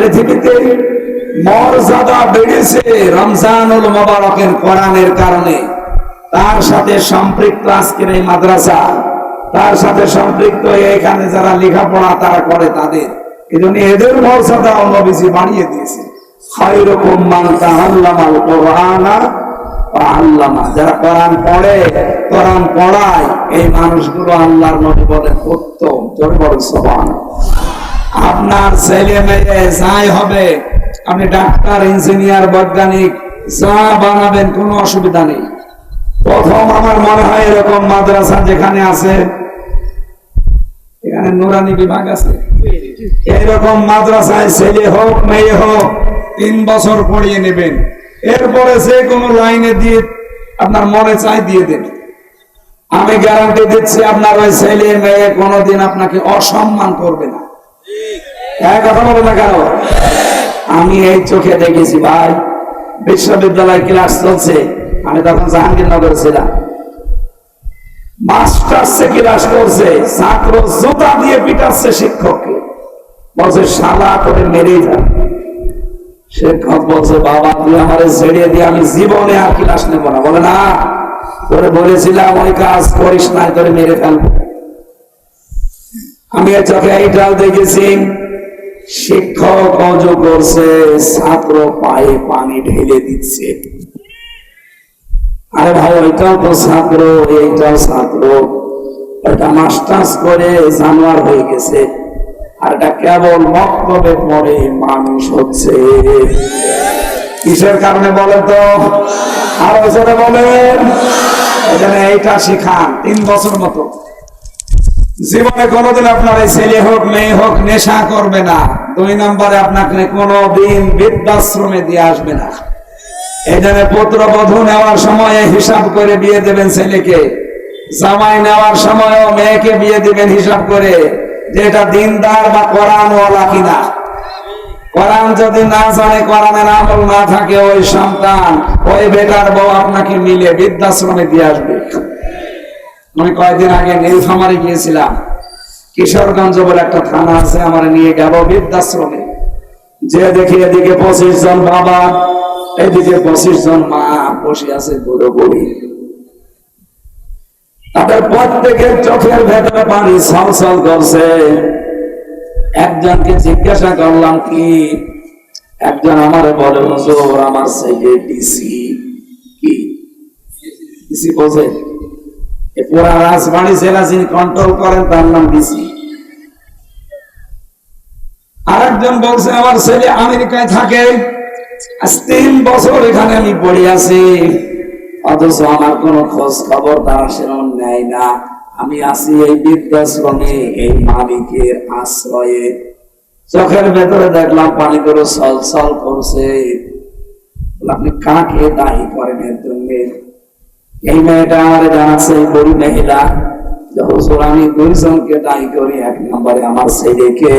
পৃথিবীতে মর্যাদা বেড়েছে রমজানুল মোবারকের কোরআনের কারণে। তার সাথে সম্পৃক্ত আজকের এই মাদ্রাসা, তার সাথে সম্পৃক্ত এখানে যারা লেখাপড়া তারা করে তাদের। এই জন্য এদের মর্যাদা নবীজি বাড়িয়ে দিয়েছে যারা কোরআন পড়ে, কোরআন পড়ায়, এই মানুষগুলো আল্লাহর নবী বলেন উত্তম জোরে বলেন সুবহানাল্লাহ আপনার ছেলে মেয়ে যাই হবে, আপনি ডাক্তার, ইঞ্জিনিয়ার, বৈজ্ঞানিক, যা বানাবেন কোনো অসুবিধা নেই। প্রথম আমার মনে হয় এরকম মাদ্রাসা যেখানে আছে, এখানে নুরানি বিভাগ আছে। এরকম মাদ্রাসায় ছেলে হোক, মেয়ে হোক, তিন বছর পড়িয়ে নেবেন। এরপরে যে কোনো লাইনে দিয়ে আপনার মনে চাই দিয়ে দেন। আমি গ্যারান্টি দিচ্ছি আপনার ওই ছেলে মেয়ে কোনোদিন আপনাকে অসম্মান করবে না। হ্যাঁ কথা বলে না কেন? আমি এই চোখে দেখেছি ভাই বিশ্ববিদ্যালয় ক্লাস চলছে। আমি তখন জাহাঙ্গীরনগরে ছিলাম। মাস্টার্সে ক্লাস করছে, ছাত্র জোতা দিয়ে পিটাচ্ছে শিক্ষককে। বলছে, শালা করে মেরে যা শিক্ষক বলছে, বাবা, তুই আমারে ছেড়ে দিয়ে আমি জীবনে আর ক্লাস নেব না। বলে, না, তোরে বলেছিলাম, ওই কাজ করিস না তোরে মেরে ফেলব। আমি চোখে এইটাও দেখেছি, শিক্ষক অজ করছে, ছাত্র পায়ে পানি ঢেলে দিচ্ছে। আরে ভাই, ওইটাও তো ছাত্র, এইটাও ছাত্র। এটা মাস্টার্স করে জানোয়ার হয়ে গেছে, আর এটা কেবল মক্তবে পড়ে মানুষ হচ্ছে। কিসের কারণে বলে তো? আর ওখানে বলেন। এখানে এইটা শিখান, তিন বছর মতো। জীবনে কোনোদিন আপনার এই ছেলে হোক, মেয়ে হোক, নেশা করবে না। দুই নম্বরে আপনাকে কোনোদিন বৃদ্ধাশ্রমে দিয়ে আসবে না। এখানে পুত্র বধূ নেওয়ার সময় হিসাব করে বিয়ে দেবেন ছেলেকে। জামাই নেওয়ার সময়ও মেয়েকে বিয়ে দিবেন হিসাব করে। যে এটা দিনদার বা কোরআনওয়ালা কিনা। কোরআন যদি না জানে কোরআনের আমল না থাকে, ওই সন্তান, ওই বেটার বউ আপনাকে মিলে বৃদ্ধাশ্রমে দিয়ে আসবে। আমি কয়েকদিন আগে নীলফামারি গিয়েছিলাম। কিশোরগঞ্জ বলে একটা থানা আছে, আমার নিয়ে গেল বৃদ্ধাশ্রমে। যে দেখি এদিকে পঁচিশ জন বাবা, এদিকে পঁচিশ জন মা বসে আছে বুড়ো বুড়ি। তাদের প্রত্যেকের চোখের ভেতরে পানি ছলছল করছে। একজনকে জিজ্ঞাসা করলাম, কি? একজন আমার বলে, হুজুর, আমার ছেলে ডিসি। কি? ডিসি এ পুরা রাজবাড়ি জেলা যিনি কন্ট্রোল করেন, তার নাম ডিসি আরেকজন বলছে, আমার ছেলে আমেরিকায় থাকে। তিন বছর এখানে আমি পড়ে আছি। অথচ আমার খোঁজ খবর তারা সেরকম নেয় না। আমি আছি এই বৃদ্ধাশ্রমে, এই মালিকের আশ্রয়ে। চোখের ভেতরে দেখলাম পানি করে সল সল করছে আপনি কাকে দায়ী করেন এর জন্য? এই মেয়েটা আমার জানাচ্ছে গরিব মহিলা। দায়ী করি, এক নম্বরে আমার ছেলেকে,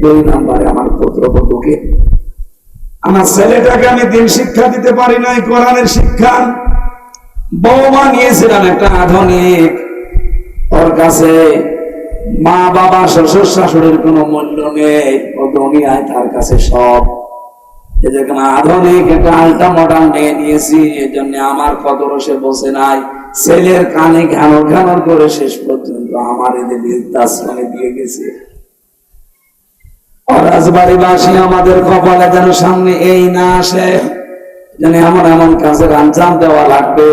দুই নম্বরে আমার আমার ছেলেটাকে আমি দিন শিক্ষা দিতে পারি নাই, কোরআনের শিক্ষা। বৌমা নিয়েছিলাম একটা আধুনিক। ওর কাছে মা বাবা শ্বশুর শাশুড়ির কোনো মূল্য নেই। ও দুনিয়ায় তার কাছে সব। এদেরকে আধুনিক একটা আলটা মডার্ন মেয়ে নিয়েছি এই জন্য আমার বসে নাই। ছেলের কানে ঘ্যানো ঘ্যানো করে শেষ পর্যন্ত আমার এদের বৃদ্ধাশ্রমে দিয়ে গেছে। রাজবাড়িবাসী আমাদের কপালে যেন সামনে এই না আসে, যেন এমন এমন কাজের আঞ্জাম দেওয়া লাগবে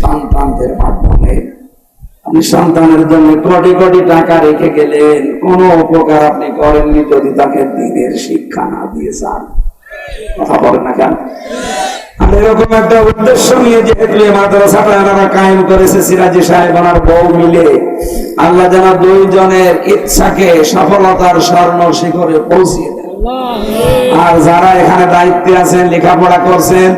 সন্তানদের মাধ্যমে। আপনি সন্তানের জন্য কোটি কোটি টাকা রেখে গেলেন, কোন উপকার আপনি করেননি যদি তাকে দিনের শিক্ষা না দিয়ে যান। কথা বলেন না কেন আর এরকম একটা উদ্দেশ্য নিয়ে যেহেতু এই মাদ্রাসাটা এনারা কায়েম করেছে সিরাজি সাহেব ওনার বউ মিলে। আল্লাহ যেন দুইজনের ইচ্ছাকে সফলতার স্বর্ণ শিখরে পৌঁছিয়ে দেন। আর যারা এখানে দায়িত্বে আছেন লেখাপড়া করছেন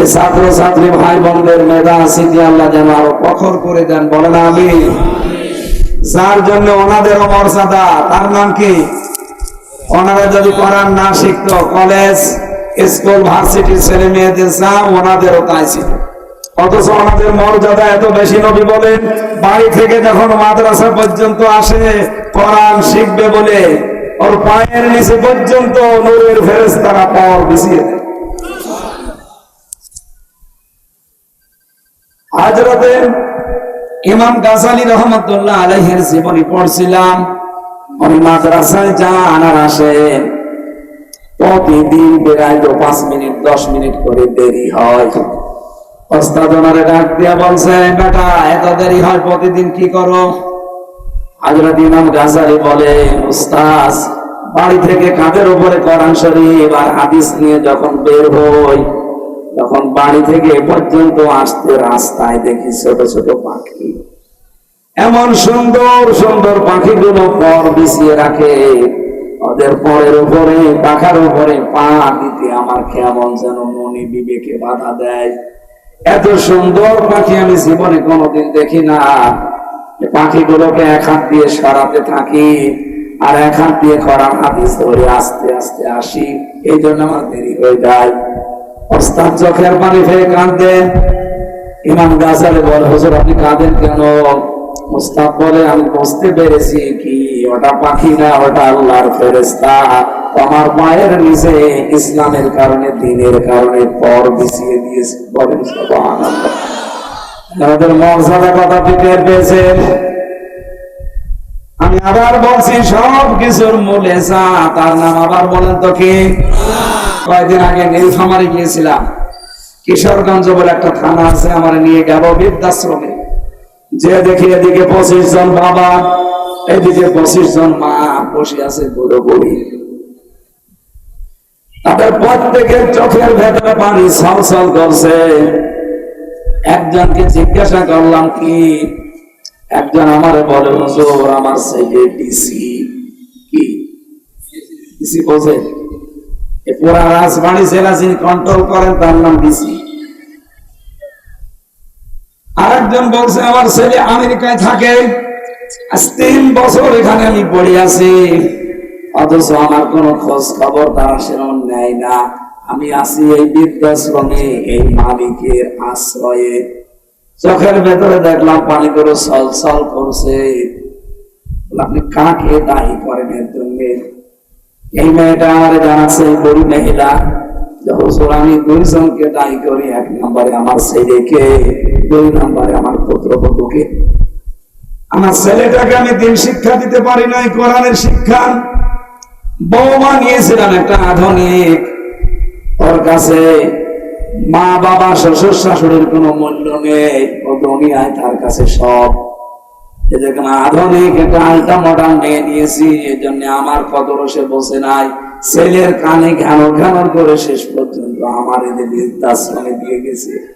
এই ছাত্র ছাত্রী ভাই বোনদের মেধা স্মৃতি আল্লাহ যেন আরও প্রখর করে দেন। বলেন আমি যার জন্য ওনাদেরও মর্যাদা তার নাম কি? ওনারা যদি কোরআন না শিখতো কলেজ, স্কুল, ভার্সিটির ছেলে মেয়েদের যা ওনাদেরও তাই ছিল। অথচ ওনাদের মর্যাদা এত বেশি নবী বলেন, বাড়ি থেকে যখন মাদ্রাসা পর্যন্ত আসে, কোরআন শিখবে বলে ওর পায়ের নিচে পর্যন্ত নূরের ফেরেস্তারা পর বিছিয়ে দেয়। হাজরতে ইমাম গাজালি রহমতুল্লাহ আলহের জীবনী পড়ছিলাম। উনি মাদ্রাসায় যান আর প্রতিদিন বেড়ায় তো পাঁচ মিনিট, দশ মিনিট করে দেরি হয়। বাড়ি থেকে উপরে হাদিস নিয়ে যখন বের হই, তখন বাড়ি থেকে এ পর্যন্ত আসতে রাস্তায় দেখি ছোট ছোট পাখি। এমন সুন্দর সুন্দর পাখিগুলো পর বিছিয়ে রাখে। ওদের পরের উপরে, পাখার উপরে পা দিতে আমার কেমন যেন মনে বিবেকে বাধা দেয়। এত সুন্দর পাখি আমি জীবনে কোনোদিন দেখি না। পাখিগুলোকে এক হাত দিয়ে সরাতে থাকি আর এক হাত দিয়ে করার হাদিস ধরে আস্তে আস্তে আসি। এই জন্য আমার দেরি হয়ে যায়। ওস্তাদ চোখের পানি ফেলে কাঁদে। ইমাম গাছালে বলে, হুজুর, আপনি কাঁদেন কেন? মুস্তাদ বলে, আমি বুঝতে পেরেছি কি? ওটা পাখি না, ওটা আল্লাহর ফেরেস্তা আমার মায়ের নিচে ইসলামের কারণে, দিনের কারণে পর বিছিয়ে দিয়েছে। বলেন আমাদের মর্যাদা কথা পেয়েছেন আমি আবার বলছি, সব কিছুর মূলে যা তার নাম আবার বলেন তো কি? কয়েকদিন আগে নীলফামারি গিয়েছিলাম। কিশোরগঞ্জ বলে একটা থানা আছে, আমার নিয়ে গেল বৃদ্ধাশ্রমে। যে এদিকে পঁচিশ জন বাবা, এদিকে পঁচিশ জন মা বসে আছে তাদের প্রত্যেকের চোখের ভেতরে পানি করছে। একজনকে জিজ্ঞাসা করলাম কি, একজন আমার বলে, হুজুর, আমার ছেলে ডিসি। কি? ডিসি পুরা রাজবাড়ি জেলা যিনি কন্ট্রোল করেন, তার নাম ডিসি। আরেকজন বলছে, আমার ছেলে আমেরিকায় থাকে। আজ তিন বছর এখানে আমি পড়ে আছি। অথচ আমার কোন খোঁজ খবর তারা সেরকম নেয় না। আমি আছি এই বৃদ্ধাশ্রমে, এই মালিকের আশ্রয়ে। চোখের ভেতরে দেখলাম পানি করে সল সল করছে আপনি কাকে দায়ী করেন এর জন্য? এই মেয়েটা আমার জানাচ্ছে, এই গরিব মহিলা হুজুর, আমি দুইজনকে দায়ী করি, এক নম্বরে আমার ছেলেকে। দুই নম্বরে আমার পুত্রবধূকে আমার ছেলেটাকে আমি দিন শিক্ষা দিতে পারি নাই, কোরআনের শিক্ষা। বৌমা নিয়েছিলাম একটা আধুনিক। ওর কাছে মা বাবা, শ্বশুর শাশুড়ির কোনো মূল্য নেই। ও দুনিয়ায় তার কাছে সব। এদেরকে আধুনিক একটা আলটা মডার্ন নিয়ে নিয়েছি জন্য আমার কদর সে বসে নাই। ছেলের কানে করে শেষ পর্যন্ত আমার এদের বৃদ্ধাশ্রমে দিয়ে গেছে।